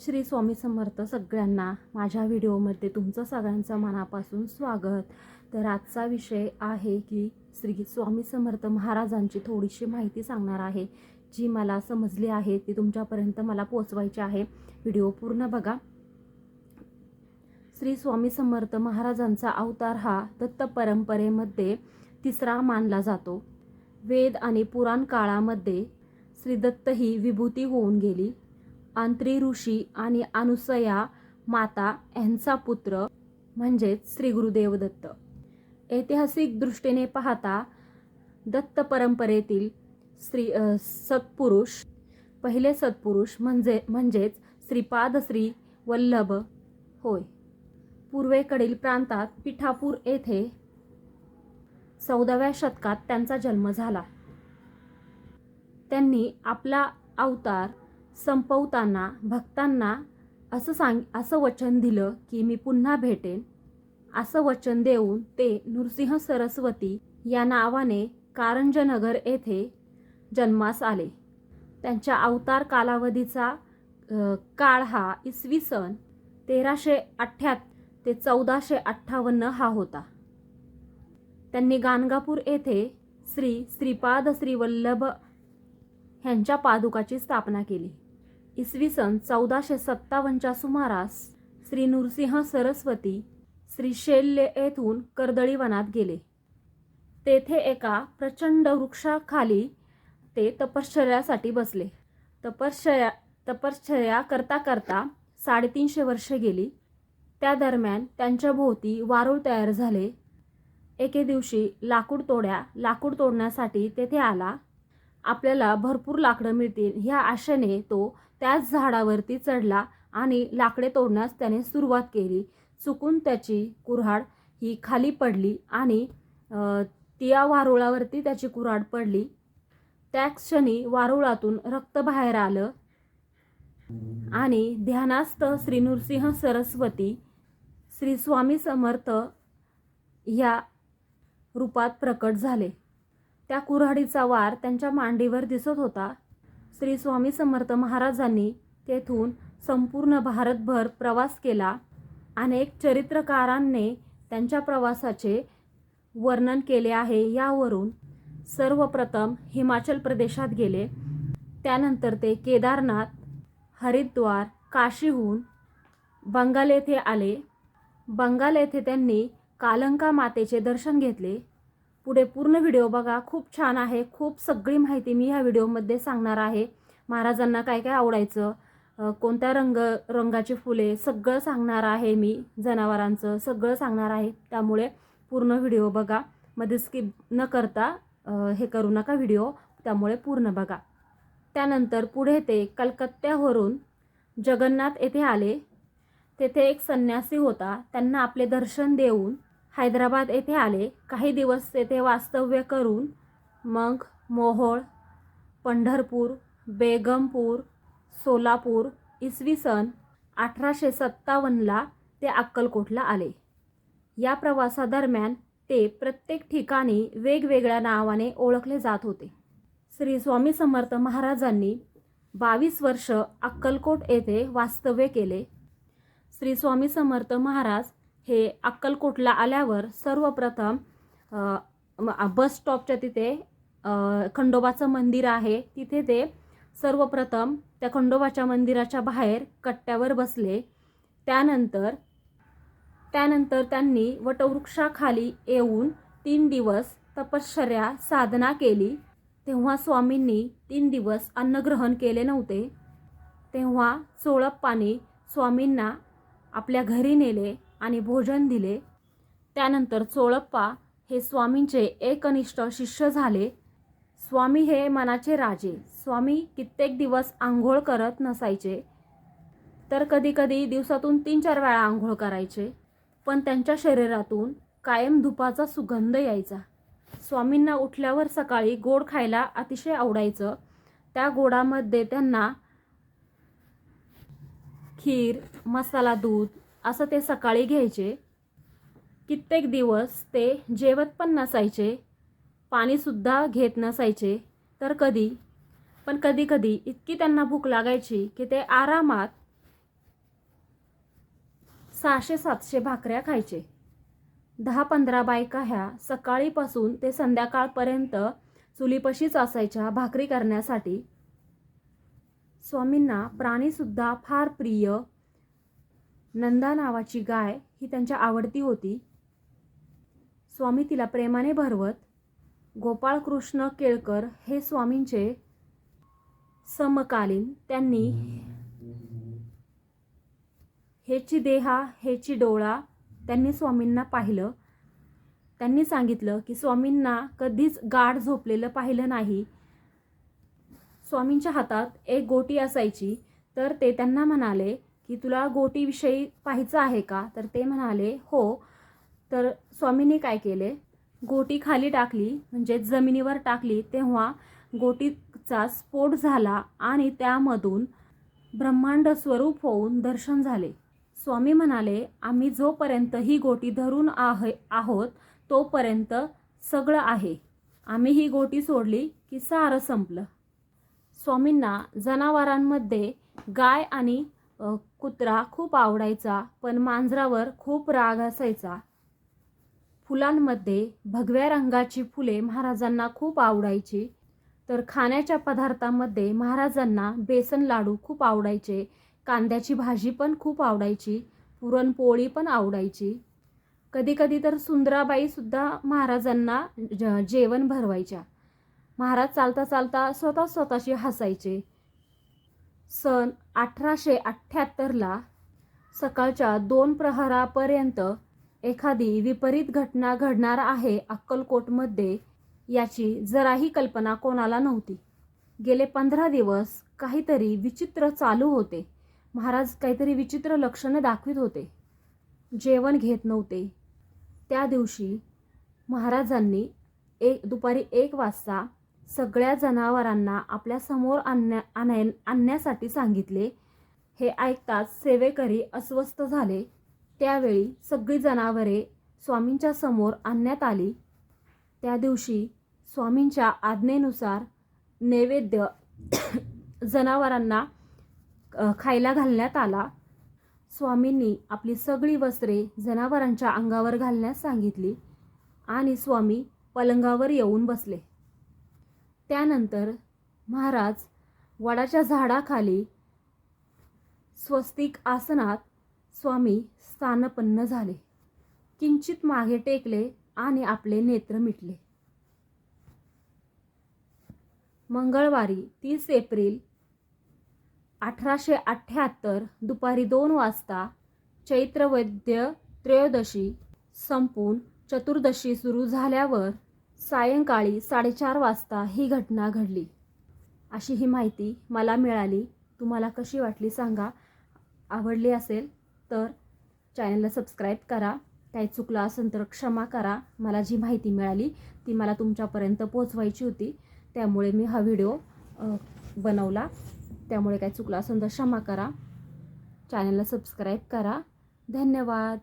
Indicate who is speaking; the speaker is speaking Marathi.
Speaker 1: श्री स्वामी समर्थ सगळ्यांना माझ्या व्हिडिओमध्ये तुमचं सगळ्यांचं मनापासून स्वागत. तर आजचा विषय आहे की श्री स्वामी समर्थ महाराजांची थोडीशी माहिती सांगणार आहे. जी मला समजली आहे ती तुमच्यापर्यंत मला पोचवायची आहे. व्हिडिओ पूर्ण बघा. श्री स्वामी समर्थ महाराजांचा अवतार हा दत्त परंपरेमध्ये तिसरा मानला जातो. वेद आणि पुराण काळामध्ये श्री दत्त ही विभूती होऊन गेली. अंत्री ऋषी आणि अनुसया माता यांचा पुत्र म्हणजेच श्री गुरुदेव दत्त ऐतिहासिक दृष्टीने पाहता दत्त परंपरेतील श्री सत्पुरुष पहिले सत्पुरुष म्हणजे म्हणजेच श्रीपाद श्री वल्लभ होय. पूर्वेकडील प्रांतात पिठापूर येथे चौदाव्या शतकात त्यांचा जन्म झाला. त्यांनी आपला अवतार संपवताना भक्तांना असं सांग असं वचन दिलं की मी पुन्हा भेटेन. असं वचन देऊन ते नृसिंह सरस्वती या नावाने कारंजनगर येथे जन्मास आले. त्यांच्या अवतार कालावधीचा काळ हा इसवी सन तेराशे अठ्ठ्यात ते चौदाशे अठ्ठावन्न हा होता. त्यांनी गाणगापूर येथे श्री श्रीपाद श्रीवल्लभ ह्यांच्या पादुकाची स्थापना केली. इसवी सन चौदाशे सत्तावन्नच्या सुमारास श्री नृसिंह सरस्वती श्री शैल्य येथून कर्दळी वनात गेले. तेथे एका प्रचंड वृक्षाखाली ते तपश्चर्यासाठी बसले. तपश्चर्या तपश्चर्या करता करता साडेतीनशे वर्षे गेली. त्या दरम्यान त्यांच्या भोवती वारूळ तयार झाले. एके दिवशी लाकूड तोड्या लाकूड तोडण्यासाठी तेथे आला. आपल्याला भरपूर लाकडं मिळतील ह्या आशेने तो त्याच झाडावरती चढला आणि लाकडे तोडण्यास त्याने सुरुवात केली. चुकून त्याची कुऱ्हाड ही खाली पडली आणि त्या वारुळावरती त्याची कुऱ्हाड पडली. त्या क्षणी वारुळातून रक्त बाहेर आलं आणि ध्यानास्थ श्री नृसिंह सरस्वती श्री स्वामी समर्थ या रूपात प्रकट झाले. त्या कुऱ्हाडीचा वार त्यांच्या मांडीवर दिसत होता. श्री स्वामी समर्थ महाराजांनी तेथून संपूर्ण भारतभर प्रवास केला. अनेक चरित्रकारांनी त्यांच्या प्रवासाचे वर्णन केले आहे. यावरून सर्वप्रथम हिमाचल प्रदेशात गेले. त्यानंतर ते केदारनाथ हरिद्वार काशीहून बंगाल येथे आले. बंगाल येथे त्यांनी कालंका मातेचे दर्शन घेतले. पुढे पूर्ण व्हिडिओ बघा. खूप छान आहे. खूप सगळी माहिती मी ह्या व्हिडिओमध्ये सांगणार आहे. महाराजांना काय काय आवडायचं कोणत्या रंग रंगाची फुले सगळं सांगणार आहे मी जनावरांचं सगळं सांगणार आहे. त्यामुळे पूर्ण व्हिडिओ बघा. मध्ये स्किप न करता हे करू नका व्हिडिओ. त्यामुळे पूर्ण बघा. त्यानंतर पुढे ते कलकत्त्यावरून जगन्नाथ येथे आले. तेथे एक संन्यासी होता. त्यांना आपले दर्शन देऊन हैदराबाद येथे आले. काही दिवस तेथे वास्तव्य करून मग मोहोळ पंढरपूर बेगमपूर सोलापूर इसवी सन अठराशे सत्तावन्नला ते अक्कलकोटला आले. या प्रवासादरम्यान ते प्रत्येक ठिकाणी वेगवेगळ्या नावाने ओळखले जात होते. श्री स्वामी समर्थ महाराजांनी बावीस वर्ष अक्कलकोट येथे वास्तव्य केले. श्री स्वामी समर्थ महाराज हे अक्कलकोटला आल्यावर सर्वप्रथम बस स्टॉपच्या तिथे खंडोबाचं मंदिर आहे. तिथे ते सर्वप्रथम त्या खंडोबाच्या मंदिराच्या बाहेर कट्ट्यावर बसले. त्यानंतर त्यानंतर त्यांनी वटवृक्षाखाली येऊन तीन दिवस तपश्चर्या साधना केली. तेव्हा स्वामींनी तीन दिवस अन्नग्रहण केले नव्हते. तेव्हा चोळप्पाने स्वामींना आपल्या घरी नेले. आणि भोजन दिले. त्यानंतर चोळप्पा हे स्वामींचे एकनिष्ठ शिष्य झाले. स्वामी हे मनाचे राजे. स्वामी कित्येक दिवस आंघोळ करत नसायचे. तर कधीकधी दिवसातून तीन चार वेळा आंघोळ करायचे. पण त्यांच्या शरीरातून कायम धुपाचा सुगंध यायचा. स्वामींना उठल्यावर सकाळी गोड खायला अतिशय आवडायचं. त्या गोडामध्ये त्यांना खीर मसाला दूध असं ते सकाळी घ्यायचे. कित्येक दिवस ते जेवत पण नसायचे. पाणीसुद्धा घेत नसायचे. तर कधी? पण कधी कधी इतकी त्यांना भूक लागायची की ते आरामात सहाशे सातशे भाकऱ्या खायचे. दहा पंधरा बायका ह्या सकाळीपासून ते संध्याकाळपर्यंत चुलीपशीच असायच्या भाकरी करण्यासाठी. स्वामींना प्राणीसुद्धा फार प्रिय नंदा नावाची गाय ही त्यांच्या आवडती होती. स्वामी तिला प्रेमाने भरवत गोपाळकृष्ण केळकर हे स्वामींचे समकालीन त्यांनी हेची देहा हेची डोळा त्यांनी स्वामींना पाहिलं. त्यांनी सांगितलं की स्वामींना कधीच गाढ झोपलेलं पाहिलं नाही. स्वामींच्या हातात एक गोटी असायची तर ते त्यांना म्हणाले की तुला गोटीविषयी पाहायचं आहे का? तर ते म्हणाले हो. तर स्वामींनी काय केले? गोटी खाली टाकली म्हणजे जमिनीवर टाकली तेव्हा गोटीचा स्फोट झाला आणि त्यामधून ब्रह्मांड स्वरूप होऊन दर्शन झाले. स्वामी म्हणाले आम्ही जोपर्यंत ही गोटी धरून आहे आहोत तोपर्यंत सगळं आहे. आम्ही ही गोटी सोडली की सारं संपलं. स्वामींना जनावरांमध्ये गाय आणि कुत्रा खूप आवडायचा पण मांजरावर खूप राग असायचा. फुलांमध्ये भगव्या रंगाची फुले महाराजांना खूप आवडायची. तर खाण्याच्या पदार्थामध्ये महाराजांना बेसन लाडू खूप आवडायचे. कांद्याची भाजी पण खूप आवडायची. पुरणपोळी पण आवडायची. कधीकधी तर सुंदराबाईसुद्धा महाराजांना ज- जेवण भरवायच्या. महाराज चालता चालता स्वतः स्वतःशी हसायचे. सन अठराशे अठ्ठ्याहत्तरला सकाळच्या दोन प्रहरापर्यंत एखादी विपरीत घटना घडणार आहे अक्कलकोटमध्ये याची जराही कल्पना कोणाला नव्हती. गेले पंधरा दिवस काहीतरी विचित्र चालू होते. महाराज काहीतरी विचित्र लक्षणं दाखवित होते. जेवण घेत नव्हते. त्या दिवशी महाराजांनी एक दुपारी एक वाजता सगळ्या जनावरांना आपल्यासमोर आणण्या आणाय आणण्यासाठी सांगितले. हे ऐकताच सेवेकरी अस्वस्थ झाले. त्यावेळी सगळी जनावरे स्वामींच्या समोर आणण्यात आली. त्या दिवशी स्वामींच्या आज्ञेनुसार नैवेद्य जनावरांना खायला घालण्यात आला. स्वामींनी आपली सगळी वस्त्रे जनावरांच्या अंगावर घालण्यास सांगितली आणि स्वामी पलंगावर येऊन बसले. त्यानंतर महाराज वडाच्या झाडाखाली स्वस्तिक आसनात स्वामी स्थानपन्न झाले. किंचित मागे टेकले आणि आपले नेत्र मिटले. मंगळवारी तीस एप्रिल अठराशे अठ्ठ्याहत्तर दुपारी दोन वाजता चैत्रवैद्य त्रयोदशी संपून चतुर्दशी सुरू झाल्यावर सायंकाळी साडेचार वाजता ही घटना घडली. अशी ही माहिती मला मिळाली. तुम्हाला कशी वाटली सांगा. आवडली असेल तर चॅनलला सबस्क्राईब करा. काही चुकलं असेल तर क्षमा करा. मला जी माहिती मिळाली ती मला तुमच्यापर्यंत पोचवायची होती. त्यामुळे मी हा व्हिडिओ बनवला. त्यामुळे काही चुकलं असेल तर क्षमा करा. चॅनलला सबस्क्राईब करा. धन्यवाद.